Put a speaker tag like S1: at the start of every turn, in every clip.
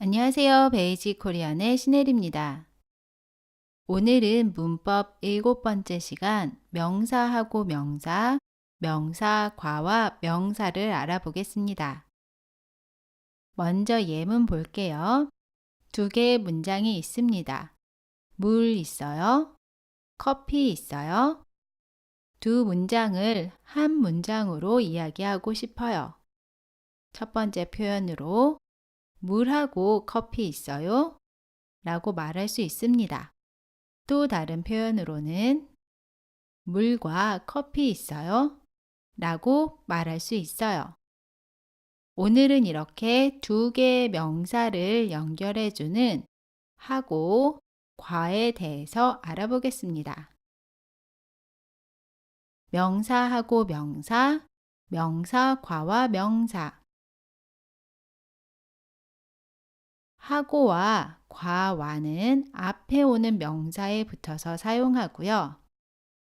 S1: 안녕하세요. 베이직 코리안의 신혜리입니다. 오늘은 문법 일곱 번째 시간 명사하고 명사, 명사 과와 명사를 알아보겠습니다. 먼저 예문 볼게요. 두 개의 문장이 있습니다. 물 있어요? 커피 있어요? 두 문장을 한 문장으로 이야기하고 싶어요. 첫 번째 표현으로 물하고 커피 있어요? 라고 말할 수 있습니다. 또 다른 표현으로는 물과 커피 있어요? 라고 말할 수 있어요. 오늘은 이렇게 두 개의 명사를 연결해주는 하고 과에 대해서 알아보겠습니다. 명사하고 명사, 명사 과와 명사. 하고와 과와는 앞에 오는 명사에 붙어서 사용하고요.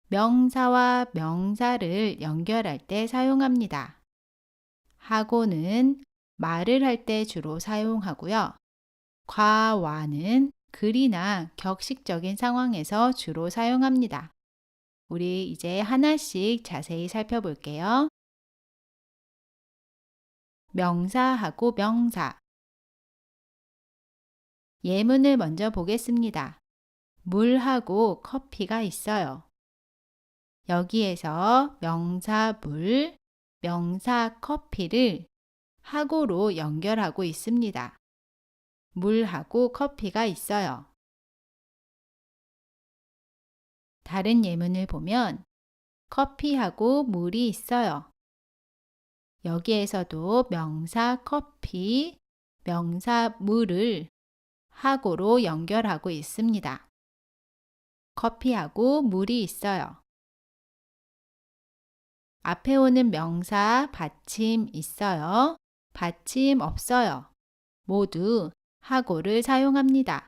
S1: 명사와 명사를 연결할 때 사용합니다. 하고는 말을 할 때 주로 사용하고요. 과와는 글이나 격식적인 상황에서 주로 사용합니다. 우리 이제 하나씩 자세히 살펴볼게요. 명사하고 명사. 예문을 먼저 보겠습니다. 물하고 커피가 있어요. 여기에서 명사 물, 명사 커피를 하고로 연결하고 있습니다. 물하고 커피가 있어요. 다른 예문을 보면 커피하고 물이 있어요. 여기에서도 명사 커피, 명사 물을 하고로 연결하고 있습니다. 커피하고 물이 있어요. 앞에 오는 명사 받침 있어요. 받침 없어요. 모두 하고를 사용합니다.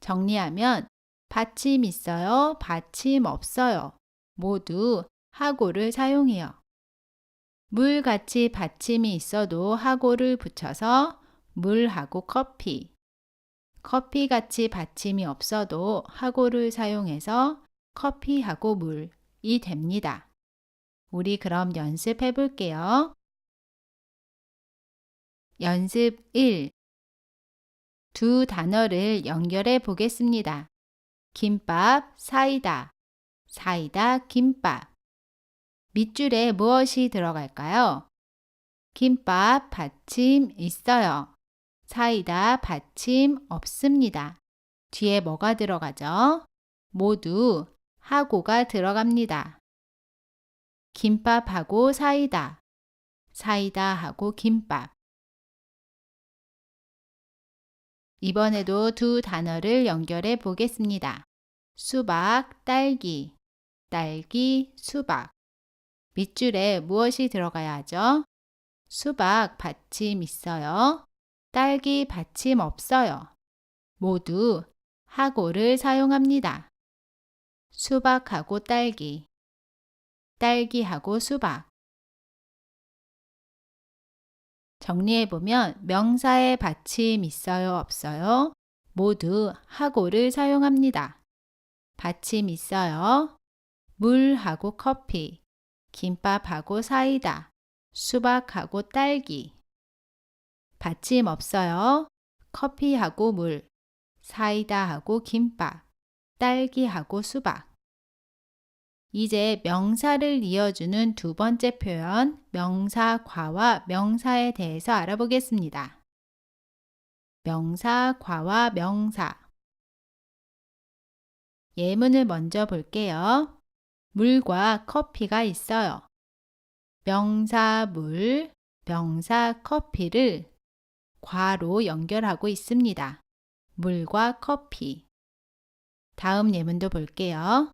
S1: 정리하면 받침 있어요. 받침 없어요. 모두 하고를 사용해요. 물같이 받침이 있어도 하고를 붙여서 물하고 커피. 커피 같이 받침이 없어도 하고를 사용해서 커피하고 물이 됩니다. 우리 그럼 연습해 볼게요. 연습 1. 두 단어를 연결해 보겠습니다. 김밥, 사이다, 사이다, 김밥. 밑줄에 무엇이 들어갈까요? 김밥 받침 있어요. 사이다 받침 없습니다. 뒤에 뭐가 들어가죠? 모두 하고가 들어갑니다. 김밥하고 사이다, 사이다하고 김밥. 이번에도 두 단어를 연결해 보겠습니다. 수박, 딸기, 딸기, 수박. 밑줄에 무엇이 들어가야 하죠? 수박 받침 있어요. 딸기 받침 없어요. 모두 하고를 사용합니다. 수박하고 딸기, 딸기하고 수박. 정리해보면 명사의 받침 있어요, 없어요? 모두 하고를 사용합니다. 받침 있어요. 물하고 커피, 김밥하고 사이다, 수박하고 딸기. 받침 없어요. 커피하고 물, 사이다하고 김밥, 딸기하고 수박. 이제 명사를 이어주는 두 번째 표현, 명사 과와 명사에 대해서 알아보겠습니다. 명사 과와 명사. 예문을 먼저 볼게요. 물과 커피가 있어요. 명사 물, 명사 커피를 과로 연결하고 있습니다. 물과 커피. 다음 예문도 볼게요.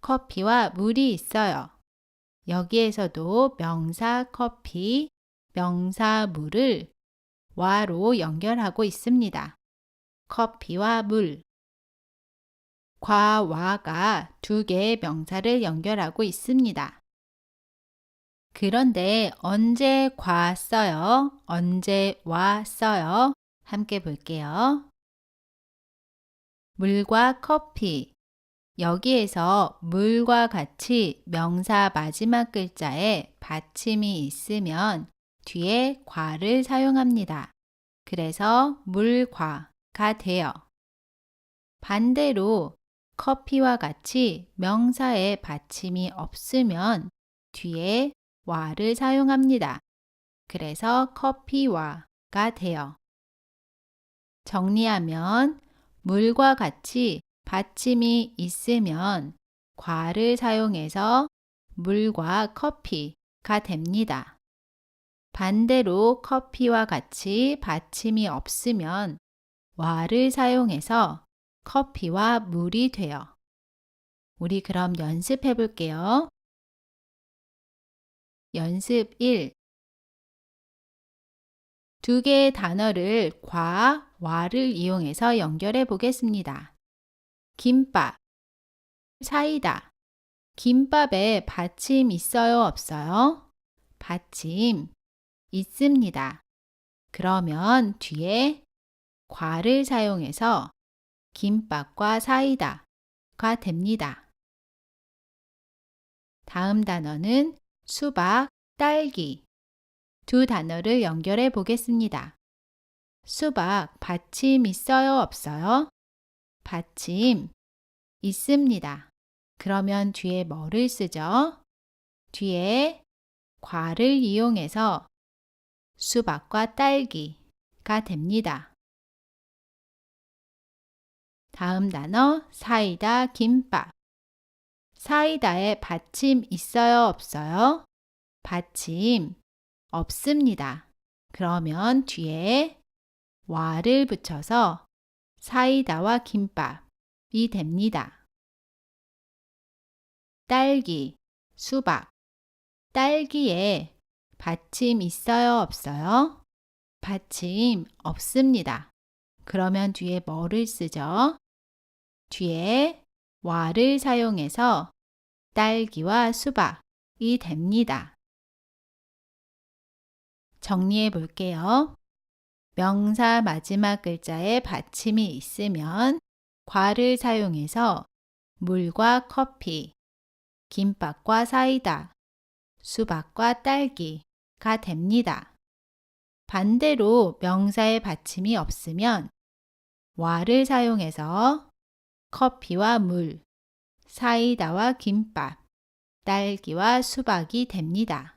S1: 커피와 물이 있어요. 여기에서도 명사 커피, 명사 물을 와로 연결하고 있습니다. 커피와 물. 과와가 두 개의 명사를 연결하고 있습니다. 그런데 언제 과 써요? 언제 와 써요? 함께 볼게요. 물과 커피. 여기에서 물과 같이 명사 마지막 글자에 받침이 있으면 뒤에 과를 사용합니다. 그래서 물과가 돼요. 반대로 커피와 같이 명사에 받침이 없으면 뒤에 와를 사용합니다. 그래서 커피와가 돼요. 정리하면 물과 같이 받침이 있으면 과를 사용해서 물과 커피가 됩니다. 반대로 커피와 같이 받침이 없으면 와를 사용해서 커피와 물이 돼요. 우리 그럼 연습해 볼게요. 연습 1. 두 개의 단어를 과, 와를 이용해서 연결해 보겠습니다. 김밥, 사이다. 김밥에 받침 있어요, 없어요? 받침 있습니다. 그러면 뒤에 과를 사용해서 김밥과 사이다가 됩니다. 다음 단어는 수박, 딸기. 두 단어를 연결해 보겠습니다. 수박 받침 있어요, 없어요? 받침 있습니다. 그러면 뒤에 뭐를 쓰죠? 뒤에 과를 이용해서 수박과 딸기가 됩니다. 다음 단어 사이다 김밥. 사이다에 받침 있어요, 없어요? 받침 없습니다. 그러면 뒤에 와를 붙여서 사이다와 김밥이 됩니다. 딸기, 수박. 딸기에 받침 있어요, 없어요? 받침 없습니다. 그러면 뒤에 뭐를 쓰죠? 뒤에 와를 사용해서 딸기와 수박이 됩니다. 정리해 볼게요. 명사 마지막 글자에 받침이 있으면 과를 사용해서 물과 커피, 김밥과 사이다, 수박과 딸기가 됩니다. 반대로 명사의 받침이 없으면 와를 사용해서 커피와 물, 사이다와 김밥, 딸기와 수박이 됩니다.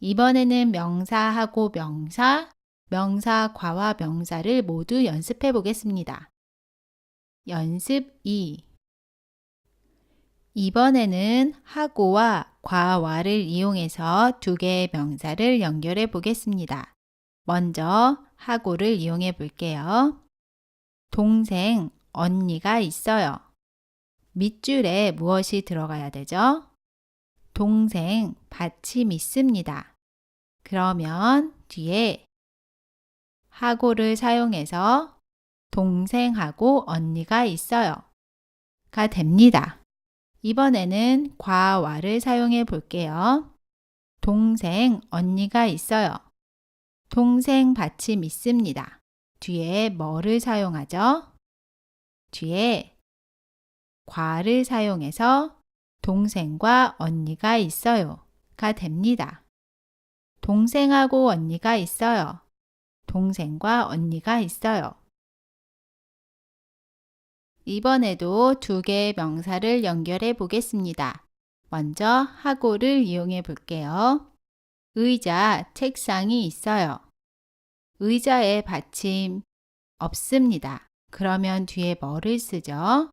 S1: 이번에는 명사하고 명사, 명사과와 명사를 모두 연습해 보겠습니다. 연습 2 이번에는 하고와 과와를 이용해서 두 개의 명사를 연결해 보겠습니다. 먼저 하고를 이용해 볼게요. 동생, 언니가 있어요. 밑줄에 무엇이 들어가야 되죠? 동생, 받침 있습니다. 그러면 뒤에 하고를 사용해서 동생하고 언니가 있어요. 가 됩니다. 이번에는 과와를 사용해 볼게요. 동생, 언니가 있어요. 동생 받침 있습니다. 뒤에 뭐를 사용하죠? 뒤에 과를 사용해서 동생과 언니가 있어요. 가 됩니다. 동생하고 언니가 있어요. 동생과 언니가 있어요. 이번에도 두 개의 명사를 연결해 보겠습니다. 먼저 하고를 이용해 볼게요. 의자, 책상이 있어요. 의자에 받침 없습니다. 그러면 뒤에 뭐를 쓰죠?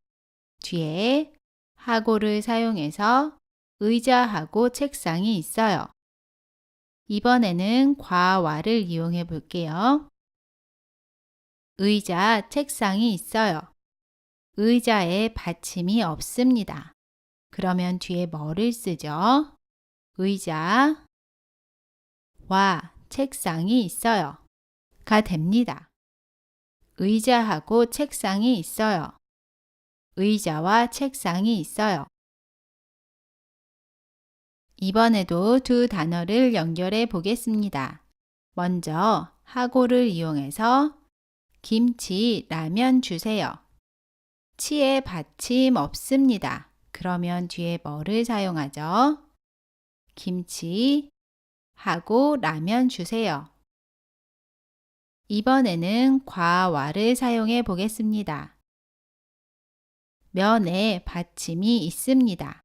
S1: 뒤에 하고를 사용해서 의자하고 책상이 있어요. 이번에는 과와를 이용해 볼게요. 의자, 책상이 있어요. 의자에 받침이 없습니다. 그러면 뒤에 뭐를 쓰죠? 의자, 와, 책상이 있어요. 가 됩니다. 의자하고 책상이 있어요. 의자와 책상이 있어요. 이번에도 두 단어를 연결해 보겠습니다. 먼저 하고를 이용해서 김치, 라면 주세요. 치에 받침 없습니다. 그러면 뒤에 뭐를 사용하죠? 김치 하고 라면 주세요. 이번에는 과와를 사용해 보겠습니다. 면에 받침이 있습니다.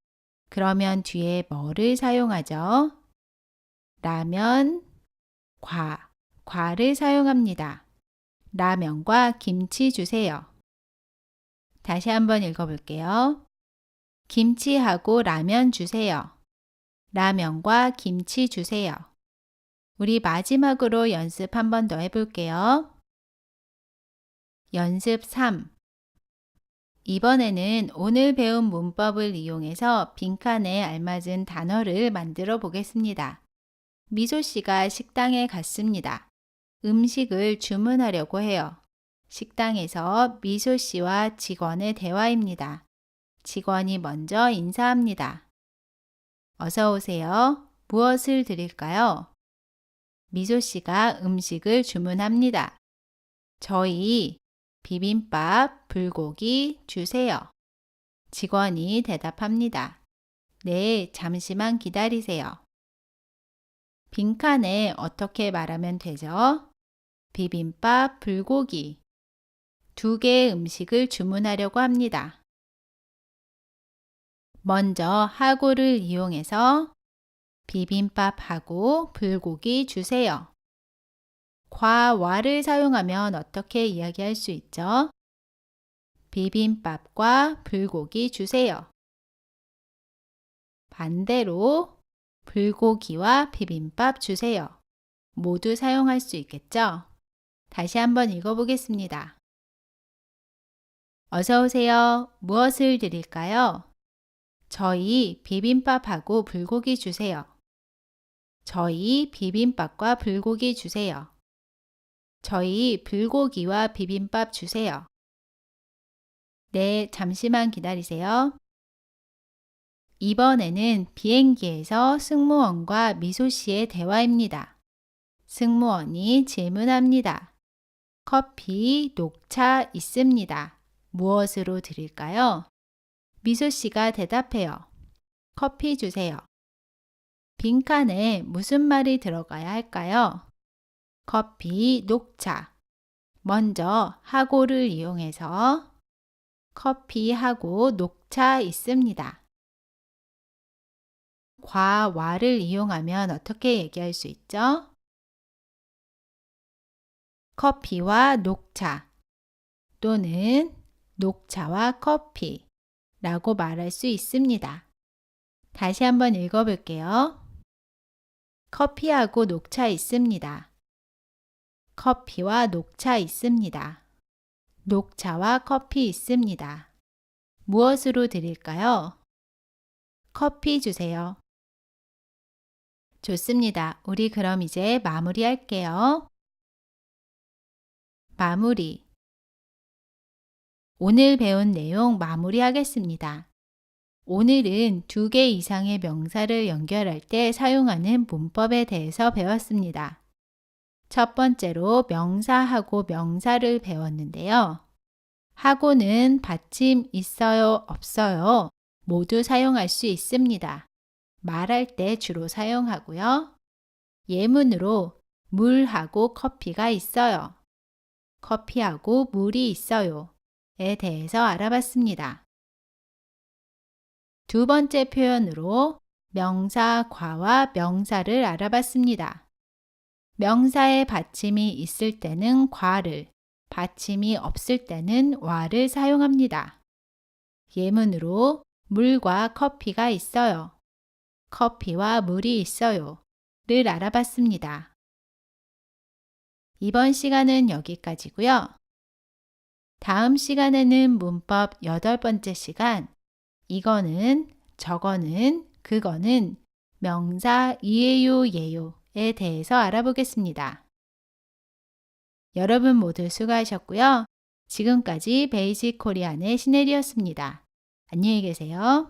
S1: 그러면 뒤에 뭐를 사용하죠? 라면, 과, 과를 사용합니다. 라면과 김치 주세요. 다시 한번 읽어볼게요. 김치하고 라면 주세요. 라면과 김치 주세요. 우리 마지막으로 연습 한 번 더 해볼게요. 연습 3. 이번에는 오늘 배운 문법을 이용해서 빈칸에 알맞은 단어를 만들어 보겠습니다. 미소 씨가 식당에 갔습니다. 음식을 주문하려고 해요. 식당에서 미소 씨와 직원의 대화입니다. 직원이 먼저 인사합니다. 어서 오세요. 무엇을 드릴까요? 미소 씨가 음식을 주문합니다. 저희 비빔밥, 불고기 주세요. 직원이 대답합니다. 네, 잠시만 기다리세요. 빈칸에 어떻게 말하면 되죠? 비빔밥, 불고기. 두 개의 음식을 주문하려고 합니다. 먼저 하고를 이용해서 비빔밥하고 불고기 주세요. 과와를 사용하면 어떻게 이야기할 수 있죠? 비빔밥과 불고기 주세요. 반대로 불고기와 비빔밥 주세요. 모두 사용할 수 있겠죠? 다시 한번 읽어보겠습니다. 어서 오세요. 무엇을 드릴까요? 저희 비빔밥하고 불고기 주세요. 저희 비빔밥과 불고기 주세요. 저희 불고기와 비빔밥 주세요. 네, 잠시만 기다리세요. 이번에는 비행기에서 승무원과 미소 씨의 대화입니다. 승무원이 질문합니다. 커피, 녹차 있습니다. 무엇으로 드릴까요? 미소 씨가 대답해요. 커피 주세요. 빈칸에 무슨 말이 들어가야 할까요? 커피, 녹차. 먼저 하고를 이용해서 커피하고 녹차 있습니다. 과 와를 이용하면 어떻게 얘기할 수 있죠? 커피와 녹차 또는 녹차와 커피 라고 말할 수 있습니다. 다시 한번 읽어볼게요. 커피하고 녹차 있습니다. 커피와 녹차 있습니다. 녹차와 커피 있습니다. 무엇으로 드릴까요? 커피 주세요. 좋습니다. 우리 그럼 이제 마무리할게요. 마무리. 오늘 배운 내용 마무리하겠습니다. 오늘은 두 개 이상의 명사를 연결할 때 사용하는 문법에 대해서 배웠습니다. 첫 번째로 명사하고 명사를 배웠는데요. 하고는 받침 있어요, 없어요. 모두 사용할 수 있습니다. 말할 때 주로 사용하고요. 예문으로 물하고 커피가 있어요. 커피하고 물이 있어요. 에 대해서 알아봤습니다. 두 번째 표현으로 명사 과와 명사를 알아봤습니다. 명사의 받침이 있을 때는 과를, 받침이 없을 때는 와를 사용합니다. 예문으로 물과 커피가 있어요. 커피와 물이 있어요. 를 알아봤습니다. 이번 시간은 여기까지고요. 다음 시간에는 문법 여덟 번째 시간 이거는 저거는 그거는 명사 이에요 예요에 대해서 알아보겠습니다. 여러분 모두 수고하셨고요. 지금까지 베이직 코리안의 시넬이었습니다. 안녕히 계세요.